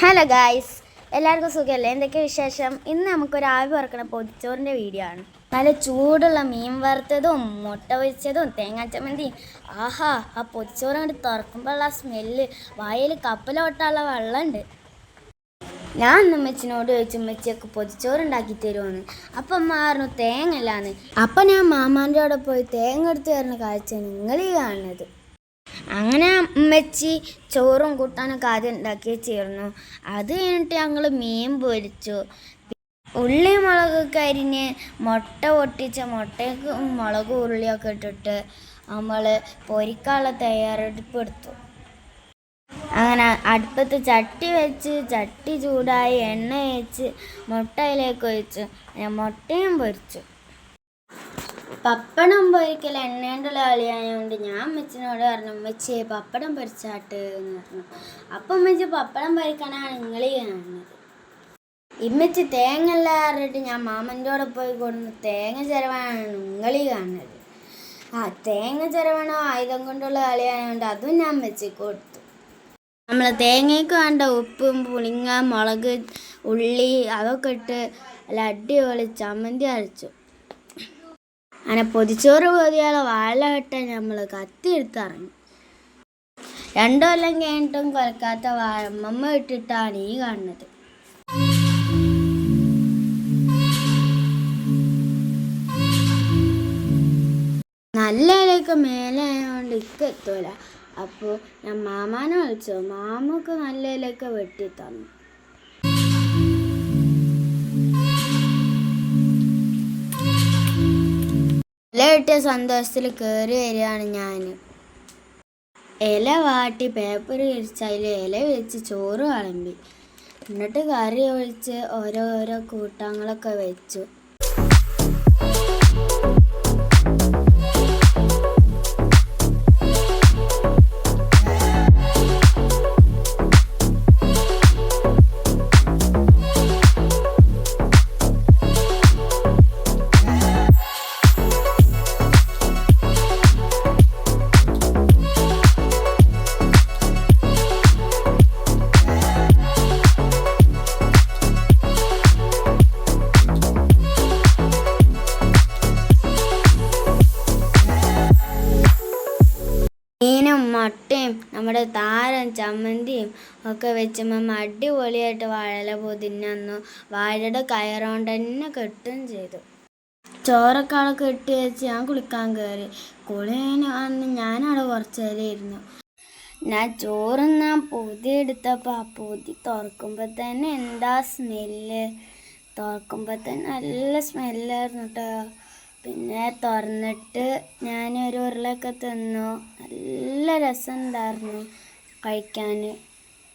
Hello guys എല്ലാവർക്കും സുഖമല്ലേ എന്തൊക്കെ വിശേഷം? ഇന്ന് നമുക്കൊരു ആവി പറക്കണ പൊതിച്ചോറിന്റെ വീഡിയോ ആണ്. നല്ല ചൂടുള്ള മീൻ വറുത്തതും മുട്ട പൊരിച്ചതും തേങ്ങാ ആഹാ ആ പൊതിച്ചോറ് അങ്ങോട്ട് തുറക്കുമ്പോഴുള്ള സ്മെല്ല് വായിൽ കപ്പലോട്ടുള്ള വെള്ളമുണ്ട് ഞാൻ അമ്മച്ചിനോട് ചോദിച്ചു ഉമ്മച്ചിയൊക്കെ പൊതിച്ചോറ് ഉണ്ടാക്കി തരുമെന്ന് അപ്പം അമ്മ പറഞ്ഞു തേങ്ങ അല്ലാന്ന് അപ്പം ഞാൻ മാമാന്റെ അവിടെ പോയി തേങ്ങ എടുത്ത് തരുന്ന കാഴ്ച നിങ്ങൾ ഈ കാണുന്നത്. അങ്ങനെ അമ്മച്ചി ചോറും കൂട്ടാനൊക്കെ ആദ്യം ഉണ്ടാക്കി ചേർന്നു. അത് കഴിഞ്ഞിട്ട് ഞങ്ങൾ മീൻ പൊരിച്ചു. ഉള്ളി മുളകൊക്കെ അരിഞ്ഞ് മുട്ട പൊട്ടിച്ച മുട്ടയൊക്കെ മുളക് ഉള്ളിയൊക്കെ ഇട്ടിട്ട് നമ്മൾ പൊരിക്കാനുള്ള തയ്യാറെടുപ്പ് എടുത്തു. അങ്ങനെ അടുപ്പത്ത് ചട്ടി വെച്ച് ചട്ടി ചൂടായി എണ്ണ വെച്ച് മുട്ടയിലേക്ക് ഒഴിച്ചു. മുട്ടയും പൊരിച്ചു. പപ്പടം പൊരിക്കൽ എണ്ണേണ്ടുള്ള കളിയായതുകൊണ്ട് ഞാൻ അമ്മച്ചിനോട് പറഞ്ഞു അമ്മച്ചേ പപ്പടം പൊരിച്ചാട്ട് എന്ന് പറഞ്ഞു. അപ്പം അമ്മച്ചി പപ്പടം പൊരിക്കാനാണ് നിങ്ങൾ കാണുന്നത്. ഇമ്മച്ചി തേങ്ങ എല്ലാം അറിഞ്ഞിട്ട് ഞാൻ മാമന്റെ പോയി കൊടുന്ന് തേങ്ങ ചിരവാനാണ് നിങ്ങൾ കാണുന്നത്. ആ തേങ്ങ ചിരവണോ ആയുധം കൊണ്ടുള്ള കളിയായതുകൊണ്ട് അതും ഞാൻ വെച്ച് കൊടുത്തു. നമ്മൾ തേങ്ങയ്ക്ക് വേണ്ട ഉപ്പും പുളിങ്ങ മുളക് ഉള്ളി അതൊക്കെ ഇട്ട് നല്ല അടിപൊളി ചമ്മന്തി അരച്ചു. അങ്ങനെ പൊതിച്ചോറ് പൊതിയാളെ വാഴ കെട്ടാൻ നമ്മൾ കത്തി ഇറങ്ങി. രണ്ടു കൊല്ലം കഴിഞ്ഞിട്ടും കൊലക്കാത്ത വാഴമ്മ ഇട്ടിട്ടാണ് ഈ കാണുന്നത്. നല്ല ഇലയൊക്കെ മേലെ ആയതുകൊണ്ട് ഇക്ക എത്തൂല. അപ്പോൾ ഞാൻ മാമാനെ വിളിച്ചു. മാമക്ക് നല്ല ഇലയൊക്കെ വെട്ടി തന്നു. കിട്ടിയ സന്തോഷത്തിൽ കയറി വരികയാണ് ഞാൻ ഇല വാട്ടി പേപ്പർ വിരിച്ച് അതിൽ ഇല വിരിച്ച് ചോറ് വിളമ്പി. എന്നിട്ട് കറി ഒഴിച്ച് ഓരോരോ ഓരോ കൂട്ടങ്ങളൊക്കെ വെച്ചു. മുട്ടയും നമ്മുടെ താരം ചമ്മന്തിയും ഒക്കെ വെച്ച് മമ്മ അടിപൊളിയായിട്ട് വാഴല പൊതിഞ്ഞന്നു വാഴയുടെ കയറുകൊണ്ട് തന്നെ കെട്ടും ചെയ്തു. ചോറൊക്കെ കെട്ടി വെച്ച് ഞാൻ കുളിക്കാൻ കയറി കുളിന് വന്ന് ഞാനവിടെ കുറച്ച് നേരം ഇരുന്നു. ഞാൻ ചോറുന്നാൻ പൊതി എടുത്തപ്പോൾ ആ പൊതി തുറക്കുമ്പോൾ തന്നെ എന്താ സ്മെല്ല്? തുറക്കുമ്പോൾ തന്നെ നല്ല സ്മെല്ലായിരുന്നു കേട്ടോ പിന്നെ തുറന്നിട്ട് ഞാൻ ഒരു ഉരുളൊക്കെ തിന്നു. നല്ല രസമുണ്ടായിരുന്നു കഴിക്കാൻ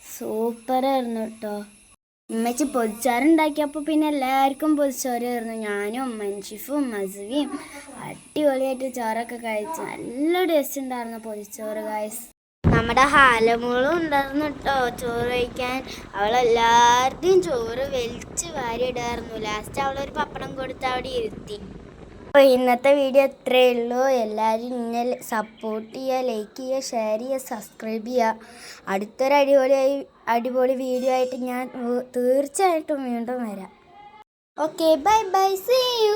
സൂപ്പറായിരുന്നു കേട്ടോ. ഉമ്മച്ചി പൊതിച്ചാറുണ്ടാക്കിയപ്പോൾ പിന്നെ എല്ലാവർക്കും പൊതിച്ചോറായിരുന്നു. ഞാനും മൻഷിഫും മസുവിയും അടിപൊളിയായിട്ട് ചോറൊക്കെ കഴിച്ചു നല്ല ടേസ്റ്റ് ഉണ്ടായിരുന്നു പൊതിച്ചോറ് കായ്സ് നമ്മുടെ ഹാലമോളും ഉണ്ടായിരുന്നു കേട്ടോ ചോറ് കഴിക്കാൻ. അവളെല്ലാവരുടെയും ചോറ് വലിച്ച് വാരിയിടായിരുന്നു. ലാസ്റ്റ് അവളൊരു പപ്പടം കൊടുത്ത് അവിടെ ഇരുത്തി. അപ്പോൾ ഇന്നത്തെ വീഡിയോ ഇത്രയേ ഉള്ളൂ. എല്ലാവരും ഇന്നെ സപ്പോർട്ട് ചെയ്യുക ലൈക്ക് ചെയ്യുക ഷെയർ ചെയ്യുക സബ്സ്ക്രൈബ് ചെയ്യുക. അടുത്തൊരു അടിപൊളിയായി അടിപൊളി വീഡിയോ ആയിട്ട് ഞാൻ തീർച്ചയായിട്ടും വീണ്ടും വരാം. Okay bye bye see you